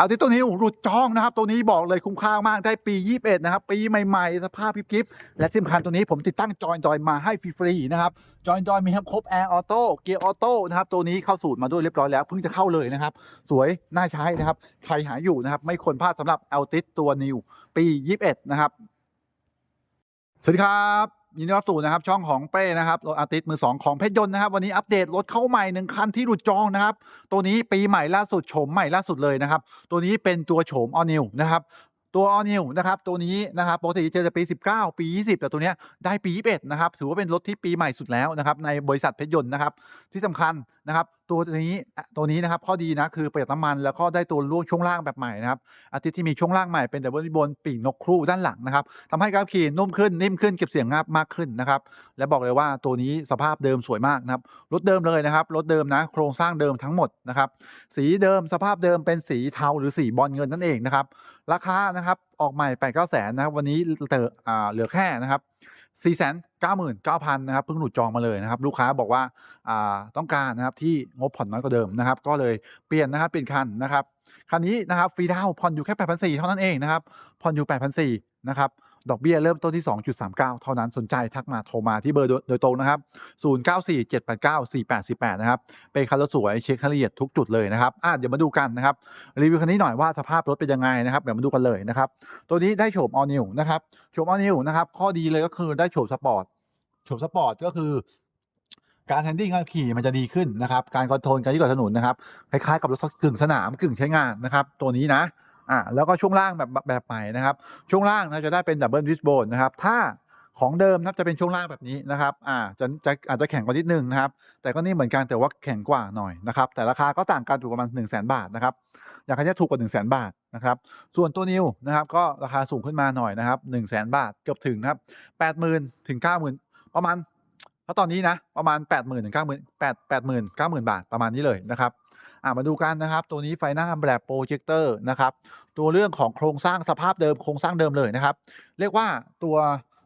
เอาที่ตัวนี้หลุดจองนะครับ ตัวนี้บอกเลยคุ้มค่ามากได้ปี 21 นะครับ ปีใหม่ๆ สภาพพิบๆและที่สำคัญตัวนี้ผมติดตั้งจอยจอยมาให้ฟรีๆนะครับจอยจอยมีทั้งครบแอร์ออโต้เกียร์ออโต้นะครับตัวนี้เข้าสูตรมาด้วยเรียบร้อยแล้วเพิ่งจะเข้าเลยนะครับ สวย น่าใช้นะครับ ใครหาอยู่นะครับ ไม่ควรพลาดสำหรับ a l t i s ตัว New ปี 21 นะครับ สวัสดีครับ ยินดีต้อนรับสู่นะครับช่องของเป้นะครับรถอาทิติสมือสองของเพชรยนต์นะครับ วันนี้อัปเดตรถเข้าใหม่หนึ่งคันที่หลุดจองนะครับ ตัวนี้ปีใหม่ล่าสุดโฉมใหม่ล่าสุดเลยนะครับ ตัวนี้เป็นตัวโฉมออนิวนะครับตัวออนิวนะครับตัวนี้นะครับปกติเจอแต่ปี 19 ปี 20 แต่ตัวเนี้ยได้ปี21นะครับถือว่าเป็นรถที่ปีใหม่สุดแล้วนะครับในบริษัทเพชรยนต์นะครับที่สำคัญนะครับ ตัวนี้ตัวนี้นะครับข้อดีนะคือประหยัดน้ำมันแล้วก็ได้ตัวล่วงช่วงล่างแบบใหม่นะครับอาทิตย์ที่มีช่วงล่างใหม่เป็นดับเบิลบนปีกนกครูด้านหลังนะครับทำให้การขี่นุ่มขึ้นนิ่มขึ้นเก็บเสียงงับมากขึ้นนะครับและบอกเลยว่าตัวนี้สภาพเดิมสวยมากนะครับรถเดิมเลยนะครับรถเดิมนะโครงสร้างเดิมทั้งหมดนะครับสีเดิมสภาพเดิมเป็นสีเทาหรือสีบอลเงินนั่นเองนะครับราคานะครับออกใหม่8 9 0 0 0นะครับวันนี้เตออ่าเหลือแค่นะครับ 4 9 9 0 0 0นะครับเพิ่งหลุดจองมาเลยนะครับ ลูกค้าบอกว่าาต้องการนะครับที่งบผ่อนน้อยกว่าเดิมนะครับ ก็เลยเปลี่ยนนะครับเปลี่ยนคันนะครับคันนี้นะครับฟรีดาวน์ผ่อนอยู่แค่8,400เท่านั้นเองนะครับผ่อนอยู่8,400นะครับ ดอกเบี้ยเริ่มต้นที่ 2.39 เท่านั้นสนใจทักมาโทรมาที่เบอร์โดยตรงนะครับ 0947894848นะครับ เป็นคันรถสวยเช็ครายละเอียดทุกจุดเลยนะครับอะเดี๋ยวมาดูกันนะครับ รีวิวคันนี้หน่อยว่าสภาพรถเป็นยังไงนะครับ เดี๋ยวมาดูกันเลยนะครับ ตัวนี้ได้โฉม all new นะครับโฉม all new นะครับ ข้อดีเลยก็คือได้โฉมสปอร์ตโฉมสปอร์ตก็คือการแฮนดิ้งการขี่มันจะดีขึ้นนะครับ การคอนโทรลการยี่กับถนนนะครับ คล้ายๆกับรถกึ่งสนามกึ่งใช้งานนะครับ ตัวนี้นะ อะแล้วก็ช่วงล่างแบบแบบใหม่นะครับ ช่วงล่างนะจะได้เป็นดับเบิลวิสโบนนะครับ ถ้าของเดิมนะครับจะเป็นช่วงล่างแบบนี้นะครับ อ่าจะจะอาจจะแข็งกว่านิดนึงนะครับ แต่ก็นี่เหมือนกันแต่ว่าแข็งกว่าหน่อยนะครับ แต่ราคาก็ต่างกันอยู่ประมาณ1 0 0 0 0แบาทนะครับ อย่างคันนี้ถูกกว่า 1 0 0 0 0แบาทนะครับ ส่วนตัวนิวนะครับก็ราคาสูงขึ้นมาหน่อยนะครับ1 0 0 0 0 0บาทเกือบถึงนะครับ80,000ถึง90,000ประมาณถ้าตอนนี้นะประมาณ80,000ถึง90,000 8 80,000 90,000บาทประมาณนี้เลยนะครับ อ่ามาดูกันนะครับ ตัวนี้ไฟหน้าแบบโปรเจคเตอร์นะครับตัวเรื่องของโครงสร้างสภาพเดิมโครงสร้างเดิมเลยนะครับ เรียกว่าตัว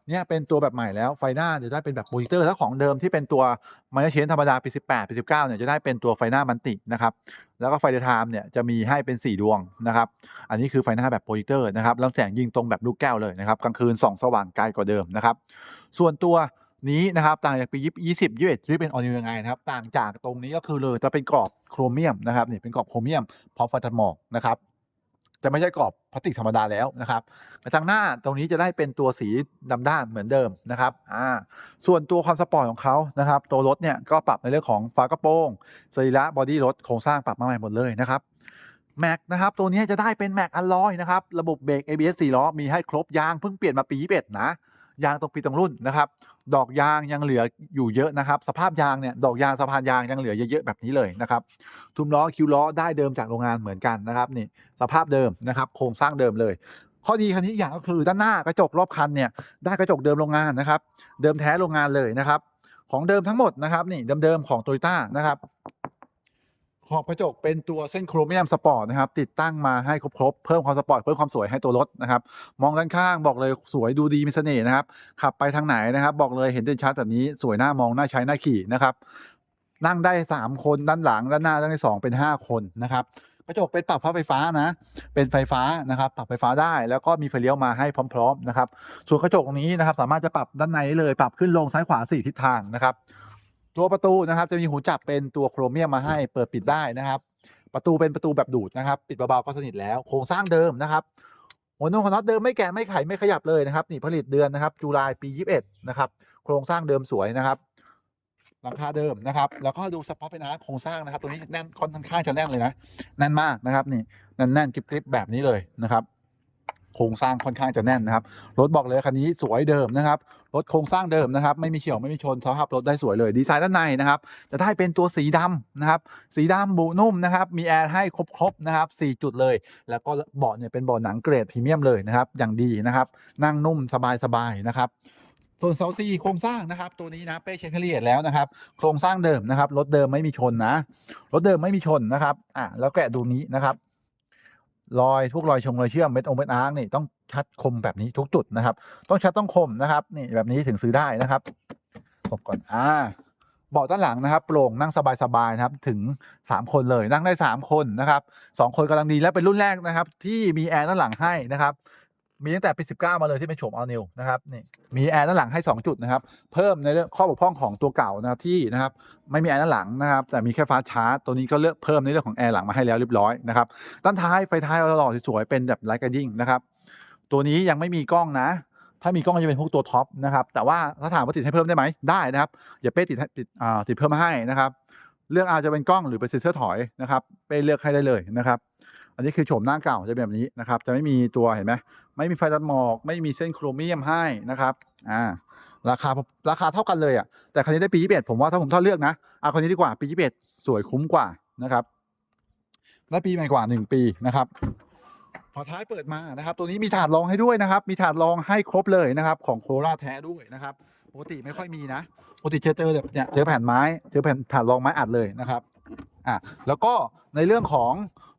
เนี้ยเป็นตัวแบบใหม่แล้วไฟหน้าจะได้เป็นแบบโปรเจคเตอร์ถ้าของเดิมที่เป็นตัวไมายเชนธรรมดาปี 18ปี 19เนี่ยจะได้เป็นตัวไฟหน้ามันตินะครับแล้วก็ไฟเดย์ไทม์เนี่ยจะมีให้เป็น 4 ดวงนะครับอันนี้คือไฟหน้าแบบโปรเจคเตอร์นะครับลำแสงยิงตรงแบบลูกแก้วเลยนะครับกลางคืนส่องสว่างไกลกว่าเดิมนะครับส่วนตัว นี้นะครับต่างจากปี20 21ที่เป็นออนิวยังไงนะครับต่างจากตรงนี้ก็คือเลยจะเป็นกรอบโครเมียมนะครับนี่เป็นกรอบโครเมียมพร้อมฟตัดหมอกนะครับจะไม่ใช่กรอบพลาสติกธรรมดาแล้วนะครับแต่ทางหน้าตรงนี้จะได้เป็นตัวสีดำด้านเหมือนเดิมนะครับอ่าส่วนตัวความสปอร์ตของเขานะครับตัวรถเนี่ยก็ปรับในเรื่องของฝากระโปรงสรีระบอดี้รถโครงสร้างปรับมาใหม่หมดเลยนะครับแม็กนะครับตัวนี้จะได้เป็นแม็กอลลอยนะครับระบบเบรก ABS 4ล้อมีให้ครบยางเพิ่งเปลี่ยนมาปี21นะ ยางตรงปีตรงรุ่นนะครับ ดอกยางยังเหลืออยู่เยอะนะครับ สภาพยางเนี่ยดอกยางสะพานยางยังเหลือเยอะๆแบบนี้เลยนะครับ ทุมล้อคิวล้อได้เดิมจากโรงงานเหมือนกันนะครับนี่สภาพเดิมนะครับ โครงสร้างเดิมเลย ข้อดีคันนี้อย่างก็คือด้านหน้ากระจกรอบคันเนี่ยได้กระจกเดิมโรงงานนะครับ เดิมแท้โรงงานเลยนะครับ ของเดิมทั้งหมดนะครับนี่เดิมๆของโตโยต้านะครับ ขอบกระจกเป็นตัวเส้นโครเมียมสปอร์ตนะครับ ติดตั้งมาให้ครบๆเพิ่มความสปอร์ตเพิ่มความสวยให้ตัวรถนะครับ มองด้านข้างบอกเลยสวยดูดีมีเสน่ห์นะครับ ขับไปทางไหนนะครับ บอกเลยเห็นเด่นชัดแบบนี้สวยหน้ามองหน่าใช้หน่าขี่นะครับ นั่งได้ 3 คนด้านหลังด้านหน้าด้านที่สองเป็น 5 คนนะครับกระจกเป็นปรับไฟฟ้านะ เป็นไฟฟ้านะครับ ปรับไฟฟ้าได้ แล้วก็มีไฟเลี้ยวมาให้พร้อม ๆ นะครับ ส่วนกระจกนี้นะครับ สามารถจะปรับด้านในเลย ปรับขึ้นลงซ้ายขวา 4 ทิศทางนะครับ ตัวประตูนะครับจะมีหูจับเป็นตัวโครเมียมมาให้เปิดปิดได้นะครับ ประตูเป็นประตูแบบดูดนะครับ ปิดเบาๆก็สนิทแล้ว โครงสร้างเดิมนะครับ หัวนมของน็อตเดิมไม่แกะไม่ไขไม่ขยับเลยนะครับนี่ผลิตเดือนนะครับจุลายปี 21 นะครับ โครงสร้างเดิมสวยนะครับหลังคาเดิมนะครับ แล้วก็ดูสปอร์ตเป็นอาร์โครงสร้างนะครับตรงนี้แน่นค่อนข้างจะแน่นเลยนะ แน่นมากนะครับ นี่แน่นแน่นๆกริบๆแบบนี้เลยนะครับ โครงสร้างค่อนข้างจะแน่นนะครับ รถบอกเลยคันนี้สวยเดิมนะครับ รถโครงสร้างเดิมนะครับ ไม่มีเฉียวไม่มีชนสภาพรถได้สวยเลยดีไซน์ด้านในนะครับ จะได้เป็นตัวสีดำนะครับ สีดำบุนุ่มนะครับ มีแอร์ให้ครบๆนะครับ4จุดเลย แล้วก็เบาะเนี่ยเป็นเบาะหนังเกรดพรีเมียมเลยนะครับอย่างดีนะครับ นั่งนุ่มสบายๆนะครับส่วนเสาซีโครงสร้างนะครับ ตัวนี้นะเป้เช็คละเอียดแล้วนะครับ โครงสร้างเดิมนะครับรถเดิมไม่มีชนนะรถเดิมไม่มีชนนะครับอะแล้วแกะดูนี้นะครับ รอยทุกรอยชงรอยเชื่อมเม็ดองเม็ดอาร์กนี่ต้องชัดคมแบบนี้ทุกจุดนะครับ ต้องชัดต้องคมนะครับ นี่แบบนี้ถึงซื้อได้นะครับตบก่อนอ่าเบาะด้านหลังนะครับโปร่งนั่งสบายๆนะครับถึง 3 คนเลยนั่งได้ 3 คนนะครับสองคนกำลังดีและเป็นรุ่นแรกนะครับ ที่มีแอร์ด้านหลังให้นะครับ มีตั้งแต่ปี 19 มาเลยที่เป็นโฉม all new นะครับนี่มีแอร์ด้านหลังให้ 2 จุดนะครับ เพิ่มในเรื่องข้อบกพร่องของตัวเก่านะครับที่นะครับไม่มีแอร์ด้านหลังนะครับ แต่มีแค่ฟ้าชาร์จตัวนี้ก็เลือกเพิ่มในเรื่องของแอร์หลังมาให้แล้วเรียบร้อยนะครับด้านท้ายไฟท้ายหล่อสวยๆเป็นแบบไลท์ก i ดิ้งนะครับ ตัวนี้ยังไม่มีกล้องนะ ถ้ามีกล้องจะเป็นพวกตัวท็อปนะครับแต่ว่าถ้าถามว่าติดให้เพิ่มได้ไหมได้นะครับอย่าเป้ติดติดอ่าติดเพิ่มมาให้นะครับ เลือกอาจะเป็นกล้องหรือเป็นเซ็นเซอร์ถอยนะครับเป้เลือกให้ได้เลยนะครับ อันนี้คือโฉมหน้าเก่าจะเป็นแบบนี้นะครับจะไม่มีตัวเห็นไหม ไม่มีไฟตัดหมอก ไม่มีเส้นโครเมียมให้นะครับอ่าราคาราคาเท่ากันเลยอะแต่คันนี้ได้ปี21ผมว่าถ้าผมถ้าเลือกนะเอาคันนี้ดีกว่าปี21สวยคุ้มกว่านะครับได้ปีใหม่กว่า1ปีนะครับฝาท้ายเปิดมานะครับ ตัวนี้มีถาดรองให้ด้วยนะครับ มีถาดรองให้ครบเลยนะครับ ของโคราแท้ด้วยนะครับปกติไม่ค่อยมีนะปกติจะเจอแบบเนี่ยเจอแผ่นไม้เจอแผ่นถาดรองไม้อัดเลยนะครับอะแล้วก็ในเรื่องของ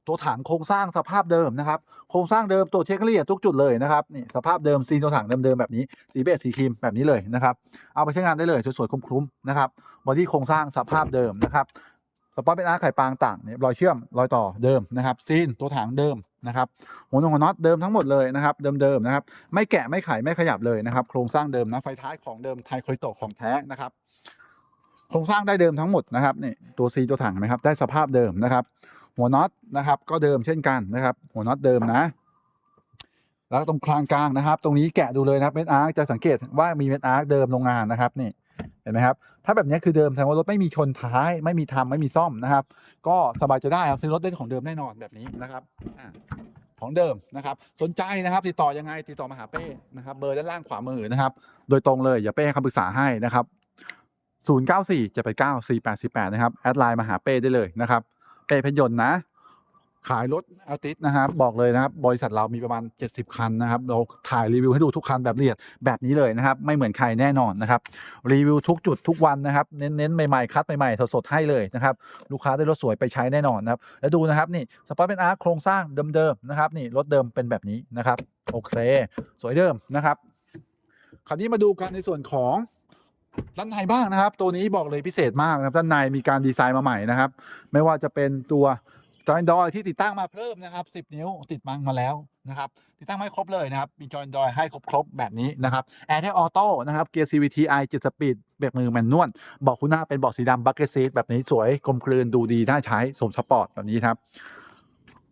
ตัวถังโครงสร้างสภาพเดิมนะครับ โครงสร้างเดิมตัวเช็คละเอียดทุกจุดเลยนะครับนี่สภาพเดิมซีนตัวถังเดิมๆแบบนี้สีเบจสีครีมแบบนี้เลยนะครับ เอาไปใช้งานได้เลยสวยๆคุ้มๆนะครับบอดี้โครงสร้างสภาพเดิมนะครับสปอตเป็นอาร์ไข่ปางต่างเนี่ยรอยเชื่อมรอยต่อเดิมนะครับซีนตัวถังเดิมนะครับหัวนงหัวน็อตเดิมทั้งหมดเลยนะครับเดิมๆนะครับ ไม่แกะไม่ไขไม่ขยับเลยนะครับ โครงสร้างเดิมนะไฟท้ายของเดิมไทยคอยโตของแท้นะครับโครงสร้างได้เดิมทั้งหมดนะครับนี่ตัวซีตัวถังนะครับได้สภาพเดิมนะครับ หัวน็อตนะครับก็เดิมเช่นกันนะครับ หัวน็อตเดิมนะ แล้วตรงคลางกลางนะครับ ตรงนี้แกะดูเลยนะครับเม็ดอาร์จะสังเกตว่ามีเม็ดอาร์เดิมโรงงานนะครับนี่เห็นไหมครับ ถ้าแบบนี้คือเดิมแสดงว่ารถไม่มีชนท้ายไม่มีทำไม่มีซ่อมนะครับ ก็สบายใจได้ครับซื้อรถได้ของเดิมแน่นอนแบบนี้นะครับของเดิมนะครับ สนใจนะครับ ติดต่อยังไงติดต่อมาหาเป้นะครับ เบอร์ด้านล่างขวามือนะครับ โดยตรงเลยอย่าเป้ให้คำปรึกษาให้นะครับ 0 9 4 7 8 9 4 8 4 8 นะครับ แอดไลน์มาหาเป้ได้เลยนะครับ เป้พยนต์นะ ขายรถอัลติสนะครับ บอกเลยนะครับ บริษัทเรามีประมาณ 70 คันนะครับ เราถ่ายรีวิวให้ดูทุกคันแบบละเอียดแบบนี้เลยนะครับ ไม่เหมือนใครแน่นอนนะครับ รีวิวทุกจุดทุกวันนะครับ เน้นๆใหม่ๆ คัดใหม่ๆ สดๆ ให้เลยนะครับ ลูกค้าได้รถสวยไปใช้แน่นอนนะครับ แล้วดูนะครับนี่สปอร์ตเป็นอาร์โครงสร้างเดิมๆนะครับ นี่รถเดิมเป็นแบบนี้นะครับ โอเค สวยเดิมนะครับ คราวนี้มาดูกันในส่วนของ ด้านในบ้างนะครับ ตัวนี้บอกเลยพิเศษมากนะครับด้านในมีการดีไซน์มาใหม่นะครับ ไม่ว่าจะเป็นตัวจอยดอยที่ติดตั้งมาเพิ่มนะครับ 10 นิ้วติดมังมาแล้วนะครับติดตั้งไม่ครบเลยนะครับ มีจอยดอยให้ครบๆแบบนี้นะครับแอร์ให้ออโต้นะครับเกียร์ CVT i 7สปีดเบรกมือแมนนวลบาะคู่หน้าเป็นเบาะสีดำบัคเก็ตซีทแบบนี้สวยกลมกลืนดูดีน่าใช้สมสปอร์ตแบบนี้ครับ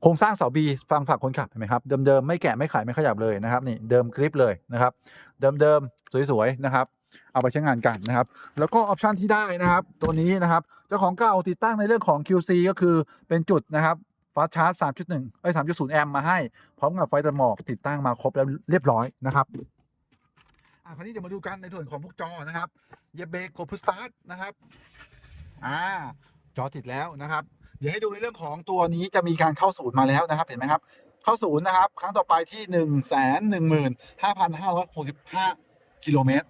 โครงสร้างเสาบีฟังฝั่งคนขับเห็นไหมครับเดิมๆไม่แกะไม่ขายไม่ขยับเลยนะครับนี่เดิมกริปเลยนะครับ เดิมๆสวยๆนะครับ เอาไปใช้งานกันนะครับ แล้วก็ออปชันที่ได้นะครับ ตัวนี้นะครับเจ้าของเก่าติดตั้งในเรื่องของ QC ก็คือเป็นจุดนะครับฟาชาร์จ3.1เอ้ย3.0 แอมป์มาให้ พร้อมกับไฟตัดหมอกติดตั้งมาครบแล้วเรียบร้อยนะครับอะคราวนี้เดี๋ยวมาดูกันในส่วนของพวกจอนะครับเยเบโกพุสตาร์ทนะครับอ่าจอติดแล้วนะครับ เดี๋ยวให้ดูในเรื่องของตัวนี้จะมีการเข้าศูนย์มาแล้วนะครับ เห็นไหมครับ เข้าศูนย์นะครับ ครั้งต่อไปที่หนึ่งแสนหนึ่งหมื่นห้าพันห้าร้อยหกสิบห้ากิโลเมตร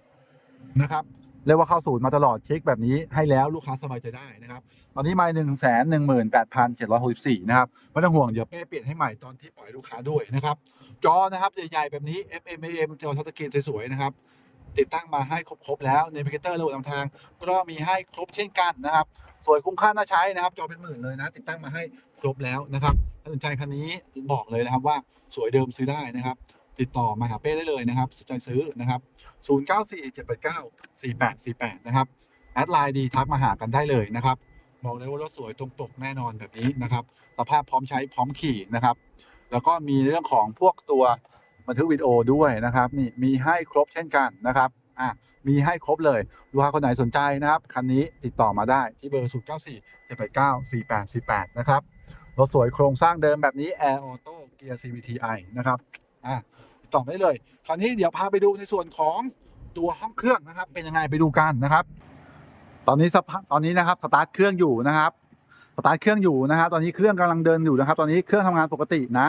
นะครับเรียกว่าเข้าศูนย์มาตลอดเช็คแบบนี้ให้แล้วลูกค้าสบายใจได้นะครับ ตอนนี้มาหนึ่งแสนหนึ่งหมื่นแปดพันเจ็ดร้อยหกสิบสี่นะครับไม่ต้องห่วงเดี๋ยวเป้เปลี่ยนให้ใหม่ตอนที่ปล่อยลูกค้าด้วยนะครับ จอนะครับใหญ่ๆแบบนี้ FM AM จอทัชสกรีนสวยๆนะครับติดตั้งมาให้ครบๆแล้วเนวิเกเตอร์ระบบนำทาง ก็มีให้ครบเช่นกันนะครับสวยคุ้มค่าน่าใช้นะครับ จอเป็นหมื่นเลยนะ ติดตั้งมาให้ครบแล้วนะครับถ้าสนใจคันนี้บอกเลยนะครับว่าสวยเดิมซื้อได้นะครับ ติดต่อมาหาเป้ได้เลยนะครับสนใจซื้อนะครับ 0947894848 นะครับ แอดไลน์ดีทักมาหากันได้เลยนะครับบอกเลยว่ารถสวยตรงปกแน่นอนแบบนี้นะครับ สภาพพร้อมใช้พร้อมขี่นะครับ แล้วก็มีเรื่องของพวกตัวบันทึกวิดีโอด้วยนะครับ นี่มีให้ครบเช่นกันนะครับอะมีให้ครบเลยลูกค้าคนไหนสนใจนะครับ คันนี้ติดต่อมาได้ที่เบอร์ 0 9 4 7 8 9 4 8 4 8 นะครับรถสวยโครงสร้างเดิมแบบนี้ Air Auto Gear CVTi นะครับ อะติดต่อได้เลย คราวนี้เดี๋ยวพาไปดูในส่วนของตัวห้องเครื่องนะครับ เป็นยังไงไปดูกันนะครับ ตอนนี้สภาพตอนนี้นะครับสตาร์ทเครื่องอยู่นะครับสตาร์ทเครื่องอยู่นะครับ ตอนนี้เครื่องกำลังเดินอยู่นะครับ ตอนนี้เครื่องทำงานปกตินะ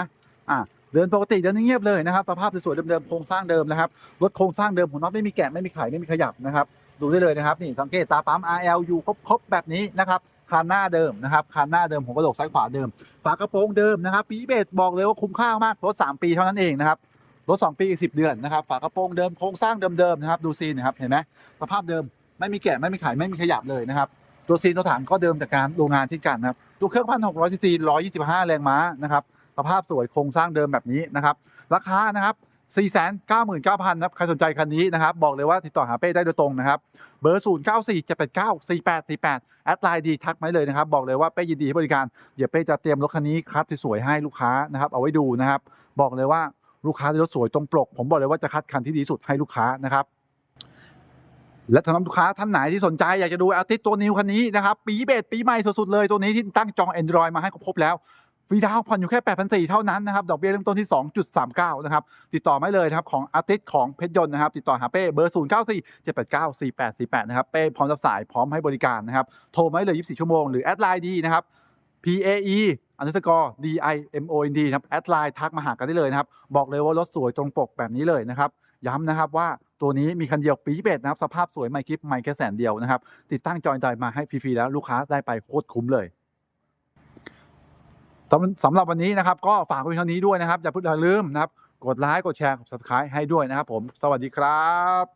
อะเดินปกติเดินเงียบเลยนะครับ สภาพสวยๆเดิมๆโครงสร้างเดิมนะครับรถโครงสร้างเดิมของน็อตไม่มีแกะไม่มีไขไม่มีขยับนะครับ ดูได้เลยนะครับนี่สังเกตตาปั๊ม RL อยู่ครบๆแบบนี้นะครับ คานหน้าเดิมนะครับคานหน้าเดิมของกระโหลกซ้ายขวาเดิม ฝากระโปรงเดิมนะครับปีเบสบอกเลยว่าคุ้มค่ามากรถ3 ปีเท่านั้นเองนะครับรถ2ปีอีก10เดือนนะครับฝากระโปรงเดิมโครงสร้างเดิมๆนะครับดูซีนนะครับเห็นไหมสภาพเดิมไม่มีแกะไม่มีขายไม่มีขยับเลยนะครับตัวซีนตัวถังก็เดิมจากการโรงงานที่กันนะครับตัวเครื่องพันหกร้อยซีซีร้อยยี่สิบห้าแรงม้านะครับสภาพสวยโครงสร้างเดิมแบบนี้นะครับราคานะครับ 4 9 9 0 0 0นะครับใครสนใจคันนี้นะครับ บอกเลยว่าติดต่อหาเป้ได้โดยตรงนะครับ เบอร์ 0 9 4 7 8 9 4 8 4 8 แอดไลน์ดีทักมาได้เลยนะครับ บอกเลยว่าเป้ยินดีให้บริการ เดี๋ยวเป้จะเตรียมรถคันนี้คัดสวยๆให้ลูกค้านะครับ เอาไว้ดูนะครับ บอกเลยว่าลูกค้าได้รถสวยตรงปก ผมบอกเลยว่าจะคัดคันที่ดีสุดให้ลูกค้านะครับและสำหรับลูกค้าท่านไหนที่สนใจอยากจะดูอาทิตย์ตัวนิวคันนี้นะครับ ปีเบสปีใหม่สุดๆเลยตัวนี้ที่ตั้งจอง Android มาให้ครบแล้ว ฟรีดาวผ่อนอยู่แค่ 8,400 เท่านั้นนะครับ ดอกเบี้ยเริ่มต้นที่ 2.39 นะครับ ติดต่อไม่เลยนะครับของอาทิตย์ของเพชรยนต์นะครับ ติดต่อหาเป้เบอร์ 0 9 4 7 8 9 4 8 4 8 นะครับ เป้พร้อมรับสายพร้อมให้บริการนะครับ โทรมาได้เลย 24 ชั่วโมง หรือแอดไลน์ดีนะครับ P A E อันดับสกอร์ D I M O N D นะครับ แอดไลน์ทักมาหากันได้เลยนะครับ บอกเลยว่ารถสวยตรงปกแบบนี้เลยนะครับ ย้ำนะครับว่าตัวนี้มีคันเดียวปีเบสนะครับ สภาพสวยไม่คลิปไม่แค่แสนเดียวนะครับ ติดตั้งจอยใจมาให้ฟรีๆแล้วลูกค้าได้ไปโคตรคุ้มเลย สำหรับวันนี้นะครับก็ฝากไว้เท่านี้ด้วยนะครับอย่าเพิ่งอย่าลืมนะครับ กดไลค์กดแชร์กด subscribe ให้ด้วยนะครับผม สวัสดีครับ